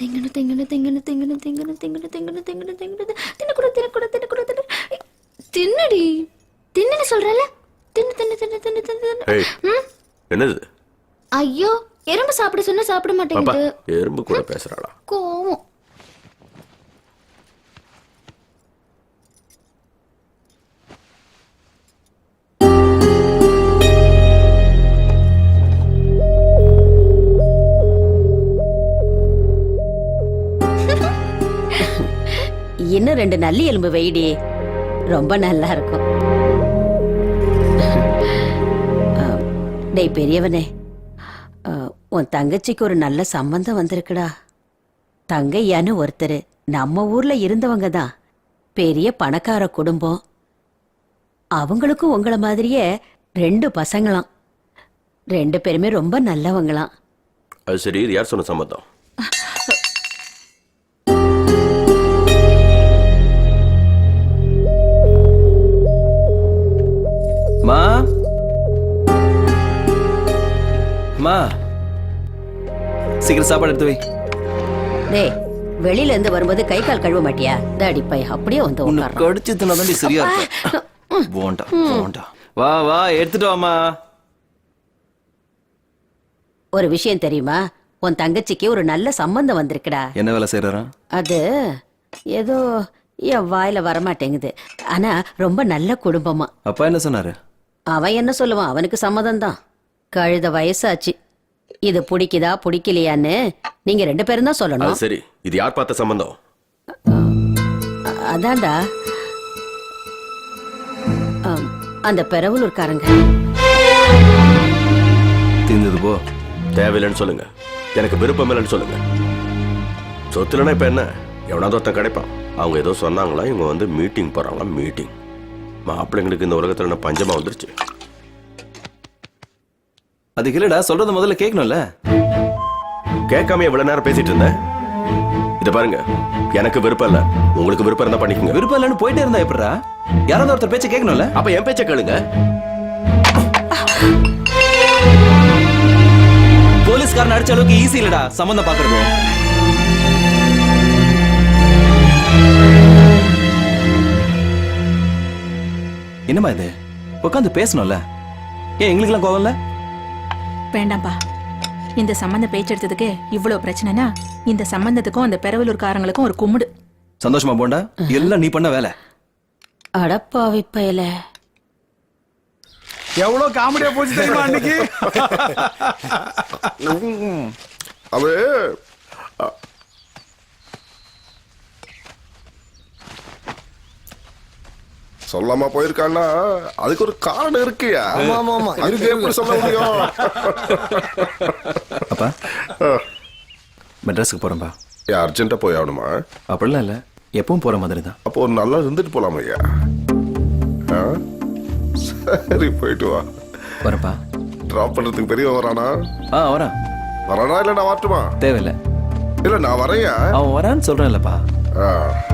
திங்கணும் திங்கணும் திங்கணும் திங்கணும் திங்கணும் திங்கணும் திங்கணும் திங்கணும் திங்கணும். தின்னக்கூட தின்னக்கூட தின்னக்கூட தின்னு தின்னடி. தின்னுன்னு சொல்றல தின்னு தின்னு தின்னு தின்னு தின்னு தின்னு? என்னது? ஐயோ எறும்பு சாப்பிட சொன்னா சாப்பிட மாட்டேங்குது. எறும்பு கூட பேசுறாளா? கோவம். இன்னும் ரெண்டு நல்லி எலும்பு வெயிடி ரொம்ப நல்லா இருக்கும். டேய் பெரியவனே. உன் தங்கச்சிக்கு ஒரு நல்ல சம்பந்தம் வந்திருக்குடா. தங்கையான்னு ஒருத்தர் நம்ம ஊர்ல இருந்தவங்க தான். பெரிய பணக்கார குடும்பம். அவங்களுக்கும் உங்களை மாதிரியே ரெண்டு பசங்களாம். ரெண்டு பேருமே ரொம்ப நல்லவங்களாம். அது சரி இது யார் சொன்ன சம்மதம் சீக்கிரம் சாப்பாடு எடுத்து வை. டேய் வெளியில இருந்து வரும்போது கை கால் கழுவ மாட்டியா? தாடி பை அப்படியே வந்து உன்னை உட்கார்றான். கடிச்சு தின்னாதான் சரியா இருப்ப. போண்டா போண்டா. வா வா எடுத்துட்டு வாமா ஒரு விஷயம் தெரியுமா? உன் தங்கச்சிக்கு ஒரு நல்ல சம்பந்தம் வந்திருக்குடா. என்ன வேலை செய்யறா அது ஏதோ என் வாயில வரமாட்டேங்குது. ஆனா ரொம்ப நல்ல குடும்பமா. அப்பா என்ன சொன்னாரு? அவன் என்ன சொல்லுவான்? அவனுக்கு சம்மதம் தான் கழுத வயசாச்சு. இது பிடிக்குதா பிடிக்கலையான்னு நீங்க ரெண்டு பேரும் தான் சொல்லணும். அது சரி. இது யார் பார்த்த சம்பந்தம்? அ- அதான்டா. ஆம், அந்த பெரவலூர்காரங்க. தீர்ந்தது போ. தேவையில்லைன்னு சொல்லுங்க. எனக்கு விருப்பம் இல்லைன்னு சொல்லுங்க. சொத்துலன்னா இப்ப என்ன? எவனாவது ஒருத்தன் கிடைப்பான். அவங்க ஏதோ சொன்னாங்களா இவங்க வந்து மீட்டிங் போறாங்களா மீட்டிங் மாப்பிள்ளைங்களுக்கு இந்த உலகத்துல என்ன பஞ்சமா வந்துருச்சு? அதுக்கு இல்லடா சொல்றத முதல்ல கேட்கணும்ல கேட்காம எவ்வளவு நேரம் பேசிட்டு இருந்தேன். இத பாருங்க எனக்கு விருப்பம் இல்ல. உங்களுக்கு விருப்பம் இருந்தா பண்ணிக்கோங்க. விருப்பம் இல்லைன்னு போயிட்டே இருந்தா எப்படிடா? யாராவது ஒருத்தர் பேச்ச கேட்கணும்ல அப்ப என் பேச்ச கேளுங்க. போலீஸ்காரன் அடிச்ச அளவுக்கு ஈஸி இல்லடா சம்பந்தம் பாக்குறது. என்னம்மா இது? உட்காந்து பேசணும்ல? ஏன் எங்களுக்கெல்லாம் கோவம் இல்ல? வேண்டாம்பா. இந்த சம்பந்த பேச்செடுத்ததுக்கு இவ்வளவு பிரச்சனைனா இந்த சம்பந்தத்துக்கும் அந்த பெரவலூர்காரங்களுக்கும் ஒரு கும்பிடு சந்தோஷமா போண்டா. எல்லாம் நீ பண்ண வேலை. அடப்பாவி பயல. எவ்வளவு காமெடியா போச்சு தெரியுமா அன்னைக்கு? அது சொல்லாம போயிருக்கான்னா அதுக்கு ஒரு காரணம் இருக்குயா? அதுக்கு எப்படி சொல்ல முடியும்? அப்பா மெட்ராஸுக்கு போறேன்பா. ஏன் அர்ஜென்ட்டா போய் ஆகணுமா? அப்படிலாம் இல்ல. எப்பவும் போற மாதிரி தான். அப்போ ஒரு நல்லா இருந்துட்டு போலாம் ஐயா? ஆ? சரி போயிட்டு வா. வரப்பா டிராப் பண்றதுக்கு பெரிய வரானா? ஆ வரேன். வரானா இல்ல நான் வரட்டுமா? தேவையில்ல. இல்ல நான் வரையா அவன் வரான்னு சொல்றேன்லப்பா. கொஞ்சம்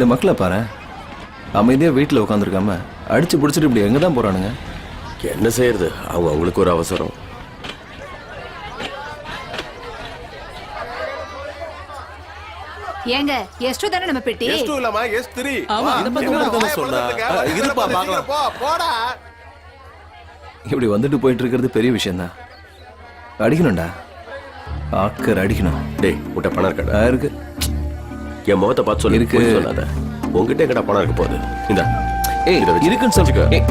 இந்த மக்களை பாரு. அமைதியாக வீட்டில் உட்காந்துருக்காம அடித்து பிடிச்சிட்டு இப்படி எங்கே தான் போகிறானுங்க என்ன செய்யறது? அவங்க அவங்களுக்கு ஒரு அவசரம். ஏங்க எஸ்டு தானே நம்ம பெட்டி? எஸ்டு இல்லமா எஸ் த்ரீ ஆமா இத பத்தி நான் சொன்னா. இருப்பா பார்க்கலாம். போ போடா. இப்படி வந்துட்டு போயிட்டு இருக்கிறது பெரிய விஷயம் தான் அடிக்கணும்டா. ஆக்கர் அடிக்கணும். டேய் உட்ட பணம் இருக்கடா இருக்கு. என் முகத்தை பார்த்து சொல்லி இருக்கு. சொல்லாத. உங்ககிட்ட எங்கடா பணம் இருக்க போகுது? இந்த. ஏய் இதை இருக்குன்னு சொல்லிக்க. ஏய்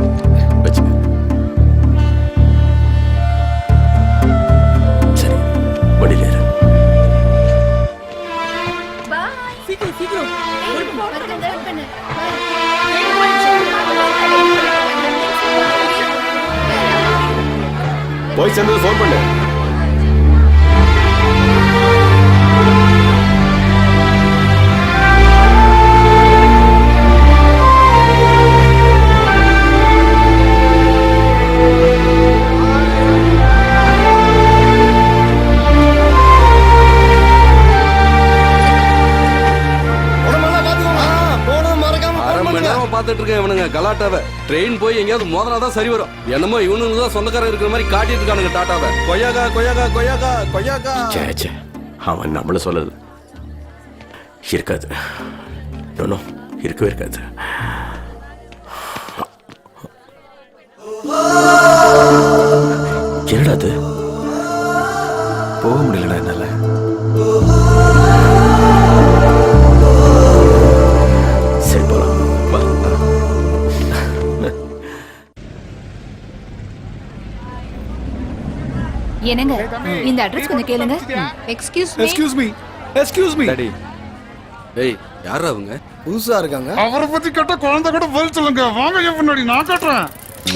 வச்சுக்க. போய். சேர்ந்தது ஃபோன் பண்ணு. கலாட்டாவை. ட்ரெயின் போய் எங்கேயாவது மோதனாதான் சரி வரும். என்னமோ இவனுங்க தான் சொந்தக்காரன் இருக்கிற மாதிரி காட்டிட்டு இருக்கானுங்க டாட்டாவை. கொய்யாக்கா கொய்யாக்கா கொய்யாக்கா கொய்யாக்கா. ச்சே ச்சே. அவன் நம்மள சொல்லல. இருக்காது. நோ இருக்கவே இருக்காது. என்னடா அது? போக முடியலடா என்னால. என்னங்க? இந்த அட்ரஸ் கொஞ்சம் கேளுங்க. Excuse me excuse me excuse me டேய். யாரா அவங்க? புதுசா இருக்காங்க. அவரை பத்தி கேட்டா குழந்தை கூட பதில் சொல்லுங்க. வாங்க என் முன்னாடி நான் காட்டுறேன்.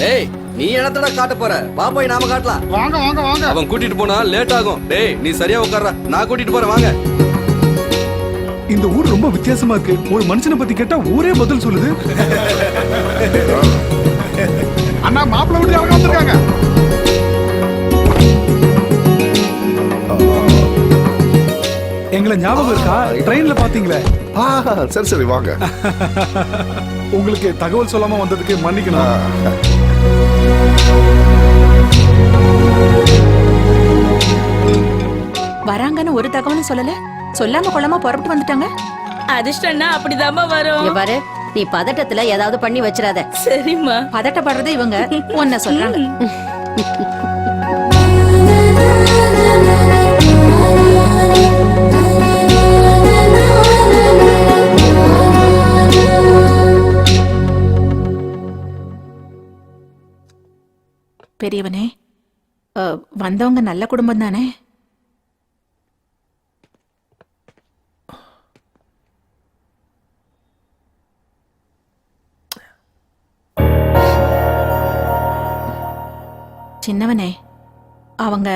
டேய் நீ என்னத்தடா காட்ட போற? வா போய் நாம காட்டலாம். வாங்க வாங்க வாங்க. அவன் கூட்டிட்டு போனா லேட் ஆகும். டேய் நீ சரியா உட்கார்றா. நான் கூட்டிட்டு போறேன் வாங்க. இந்த ஊர் ரொம்ப வித்தியாசமா இருக்கு. ஒரு மனுஷனை பத்தி கேட்டா ஊரே பதில் சொல்லுது. அண்ணா மாப்பிள்ளை விட்டு அவங்க வந்திருக்காங்க எங்களை ஞாபகம் இருக்கா? ட்ரெயின்ல பாத்தீங்களே? ஆ சரி சரி வாங்க. உங்களுக்கு தகவல் சொல்லாம வந்ததுக்கு மன்னிக்கணும். வராங்கன்னு ஒரு தகவலும் சொல்லல. சொல்லாம கொள்ளாம புறப்பட்டு வந்துட்டாங்க. அதிர்ஷ்டம்னா அப்படிதாம்மா வரும். இங்க பாரு நீ பதட்டத்துல ஏதாவது பண்ணி வச்சிடாத. சரிம்மா. பதட்டப்படுறது இவங்க. உன்ன சொல்றாங்க. பெரியவனே வந்தவங்க நல்ல குடும்பம் தானே? சின்னவனே அவங்க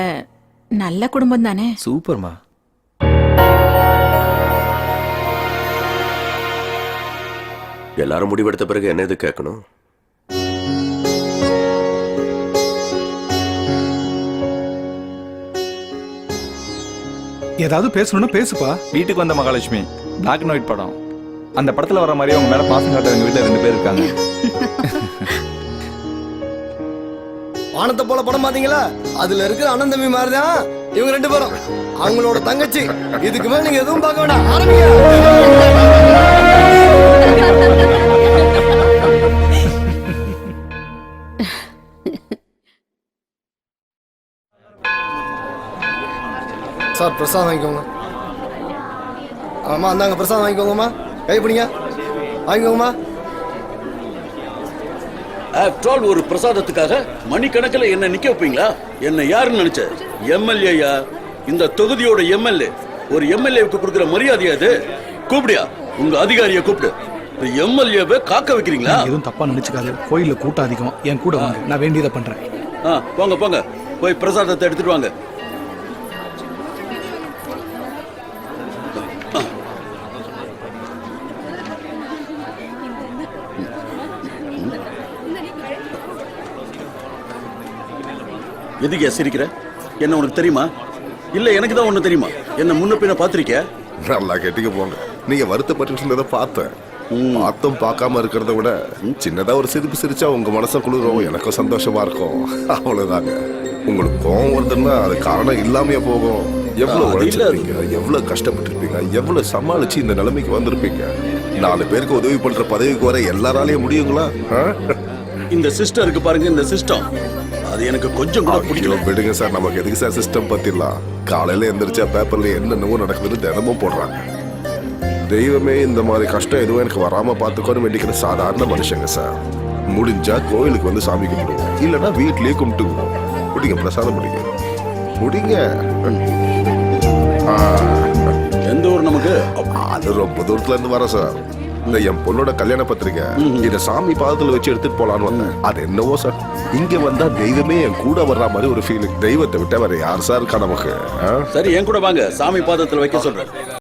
நல்ல குடும்பம் தானே? சூப்பர்மா. எல்லாரும் முடிவெடுத்த பிறகு என்ன இது கேட்கணும்? ஏதாவது பேசணும்னா பேசுப்பா. வீட்டுக்கு வந்த மகாலட்சுமி பிளாக் அண்ட் ஒயிட் படம். அந்த படத்துல வர மாதிரி அவங்க மேல பாசம் காட்ட எங்க வீட்டுல ரெண்டு பேர் இருக்காங்க. வானத்தை போல படம் பாத்தீங்களா? அதுல இருக்கிற அண்ணன் தம்பி மாதிரி தான் இவங்க ரெண்டு பேரும். அவங்களோட தங்கச்சி. இதுக்கு மேல நீங்க எதுவும் பார்க்க வேண்டாம் ஆரம்பிங்க. சார் பிரசாதம் வாங்கிக்கோங்க. ஆமா அந்தாங்க பிரசாதம் வாங்கிக்கோங்கம்மா. கை பிடிங்க. வாங்கிக்கோங்கம்மா. ஆஃப்டர் ஒரு பிரசாதத்துக்காக மணிக்கணக்கில் என்ன நிக்க வைப்பீங்களா? என்ன யாருன்னு நினைச்ச? எம்எல்ஏயா? இந்த தொகுதியோட எம்எல்ஏ? ஒரு எம்எல்ஏவுக்கு கொடுக்குற மரியாதையா அது கூப்பிடியா? உங்க அதிகாரியை கூப்பிடு. எம்எல்ஏவை காக்க வைக்கிறீங்களா? எதுவும் தப்பா நினைச்சுக்காது கோயில்ல கூட்டம் அதிகம். என் கூட வாங்க. நான் வேண்டியதை பண்றேன். ஆ, போங்க போங்க. போய் பிரசாதத்தை எடுத்துட்டு வாங்க. எதுக்கு சிரிக்கிற? என்ன உனக்கு தெரியுமா? இல்ல எனக்கு தான் ஒண்ணு தெரியுமா? என்ன முன்ன பின்ன பாத்திருக்கியா நல்லா கேட்டீங்க போங்க. நீங்க வருத்தப்பட்டு இருந்ததை பார்த்தேன். பார்த்தும் பார்க்காம இருக்கிறத விட சின்னதா ஒரு சிரிப்பு சிரிச்சா உங்க மனசை குளிரும் எனக்கும் சந்தோஷமா இருக்கும். அவ்வளவுதாங்க. உங்களுக்கு கோவம் வருதுன்னா அது காரணம் இல்லாமையே போகும். எவ்வளவு உழைச்சிருப்பீங்க? எவ்வளவு கஷ்டப்பட்டிருப்பீங்க? எவ்வளவு சமாளிச்சு இந்த நிலைமைக்கு வந்திருப்பீங்க? நாலு பேருக்கு உதவி பண்ற பதவிக்கு வர எல்லாராலையும் முடியுங்களா? இந்த சிஸ்டம் இருக்கு பாருங்க இந்த சிஸ்டம். அது எனக்கு கொஞ்சம் கூட பிடிக்கல. விடுங்க சார் நமக்கு எதுக்கு சார் சிஸ்டம் பத்திலாம் காலையில எந்திரிச்சா பேப்பர்ல என்னென்னவோ நடக்குதுன்னு தினமும் போடுறாங்க. தெய்வமே இந்த மாதிரி கஷ்டம் எதுவும் எனக்கு வராம பார்த்துக்கோன்னு வேண்டிக்கிற சாதாரண மனுஷங்க சார். முடிஞ்சா கோயிலுக்கு வந்து சாமி கும்பிடுவோம். இல்லைன்னா வீட்லயே கும்பிட்டுக்குவோம். முடிங்க பிரசாதம் முடிங்க. முடிங்க. எந்த ஊர் நமக்கு? அது ரொம்ப தூரத்துல இருந்து வர சார். இந்த என் பொண்ணோட கல்யாண பத்திரிக்கை. இத சாமி பாதத்துல வச்சு எடுத்துட்டு போலான்னு வந்தேன். அது என்னவோ சார். இங்க வந்தா தெய்வமே என் கூட வர்ற மாதிரி ஒரு ஃபீலிங் தெய்வத்தை விட்டா வேற யார் சார் இருக்கா நமக்கு? சரி என் கூட வாங்க. சாமி பாதத்துல வைக்க சொல்றேன்.